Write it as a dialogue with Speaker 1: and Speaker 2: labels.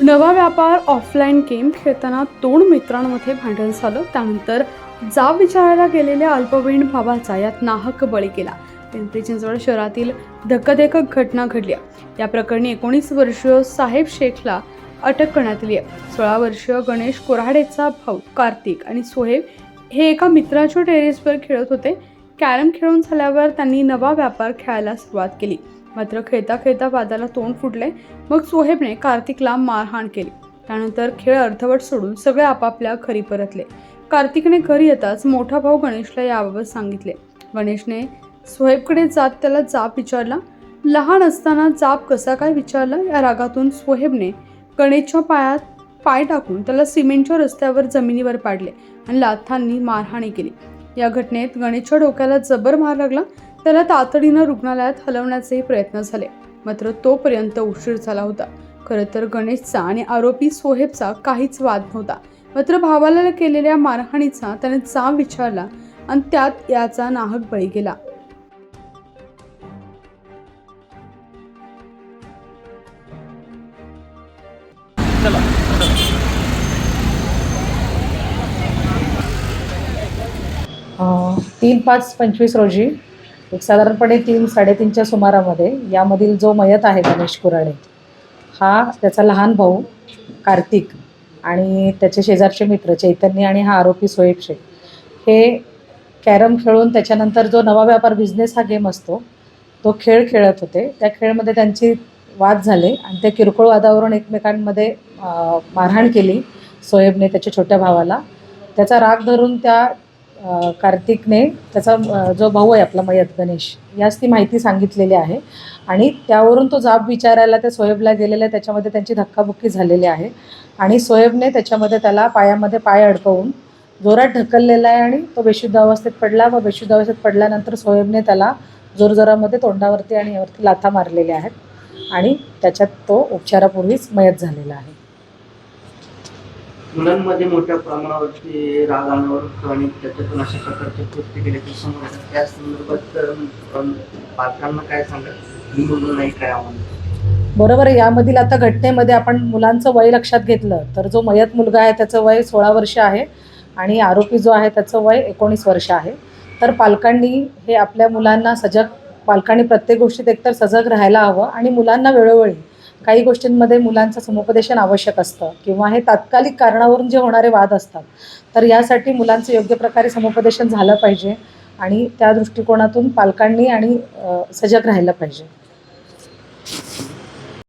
Speaker 1: नवा व्यापार offline game खेळताना दोन मित्रांमध्ये भांडण झालं. त्यानंतर जाब विचारायला गेलेल्या अल्पवयीन भावाचा यात नाहक बळी गेला. पिंपरी चिंचवड शहरातील धक्काधेकक घटना घडली आहे. या प्रकरणी एकोणीस वर्षीय साहेब शेखला अटक करण्यात आली आहे. सोळा वर्षीय गणेश कोराडेचा भाऊ कार्तिक आणि सोहेब हे एका मित्राच्या टेरेसवर खेळत होते. कॅरम खेळून झाल्यावर त्यांनी नवा व्यापार खेळायला सुरुवात केली. मात्र खेळता खेळता वादाला तोंड फुटले. मग सोहेबने कार्तिकला मारहाण केली. त्यानंतर खेळ अर्धवट सोडून सगळे आपापल्या घरी परतले. कार्तिकने घरी येताच मोठा भाऊ गणेशला याबाबत सांगितले. गणेशने सोहेबकडे जात त्याला जाप विचारला. लहान असताना जाप कसा काय विचारला? या रागातून सोहेबने गणेशच्या पायात पाय टाकून त्याला सिमेंटच्या रस्त्यावर जमिनीवर पाडले आणि लाथांनी मारहाणी केली. या घटनेत गणेशच्या डोक्याला जबर मार लागला. त्याला तातडीनं रुग्णालयात हलवण्याचे प्रयत्न झाले. मात्र तोपर्यंत उशीर झाला होता. खरं तर गणेशचा आणि आरोपी सोहेबचा काहीच वाद नव्हता. मात्र भावाला केलेल्या मारहाणीचा त्याने जाब विचारला आणि त्यात याचा नाहक बळी गेला.
Speaker 2: अं, तीन पाच पंचवीस रोजी एक साधारणपणे तीन साडेतीनच्या सुमारामध्ये यामधील जो मयत आहे गणेश कुराडे हा त्याचा लहान भाऊ कार्तिक आणि त्याचे शेजारचे मित्र चैतन्य आणि हा आरोपी सोहेब शेख हे कॅरम खेळून त्याच्यानंतर जो नवा व्यापार बिझनेस हा गेम असतो तो खेळ खेळत होते. त्या खेळमध्ये त्यांची वाद झाले आणि त्या किरकोळ वादावरून एकमेकांमध्ये मारहाण केली सोहेबने त्याच्या छोट्या भावाला. त्याचा राग धरून त्या कार्तिकने त्याचा जो भाऊ आहे आपला मयत गणेश यास ती माहिती सांगितलेली आहे. आणि त्यावरून तो जाब विचारायला त्या सोहेबला गेलेला आहे त्याच्यामध्ये त्यांची धक्काबुक्की झालेली आहे. आणि सोहेबने त्याच्यामध्ये त्याला पायामध्ये पाय अडकवून जोरात ढकललेला आहे आणि तो बेशुद्ध अवस्थेत पडला. व बेशुद्ध अवस्थेत पडल्यानंतर सोहेबने त्याला जोरजोरामध्ये तोंडावरती आणि यावरती लाथा मारलेल्या आहेत. आणि त्याच्यात तो उपचारापूर्वीच मयत झालेला आहे.
Speaker 3: मुलांमध्ये मोठ्या प्रमाणावरती राग आणण्यावर आणि त्याच्यातून अशा प्रकारचे कृत्य केल्याचे समोर येतात त्या संदर्भात पालकांना काय सांगत मी मुलं नाही काय आम्हाला
Speaker 2: बरोबर आहे. यामधील आता घटनेमध्ये आपण मुलांचं वय लक्षात घेतलं तर जो मयत मुलगा आहे त्याचं वय सोळा वर्ष आहे आणि आरोपी जो आहे त्याचं वय एकोणीस वर्ष आहे. तर पालकांनी हे आपल्या मुलांना सजग पालकांनी प्रत्येक गोष्टीत एकतर सजग राहायला हवं आणि मुलांना वेळोवेळी काही गोष्टींमध्ये मुलांचं समुपदेशन आवश्यक असतं किंवा हे तात्कालिक कारणावरून जे होणारे वाद असतात तर यासाठी मुलांचं योग्य प्रकारे समुपदेशन झालं पाहिजे आणि त्या दृष्टिकोनातून पालकांनी आणि सजग राहिलं पाहिजे.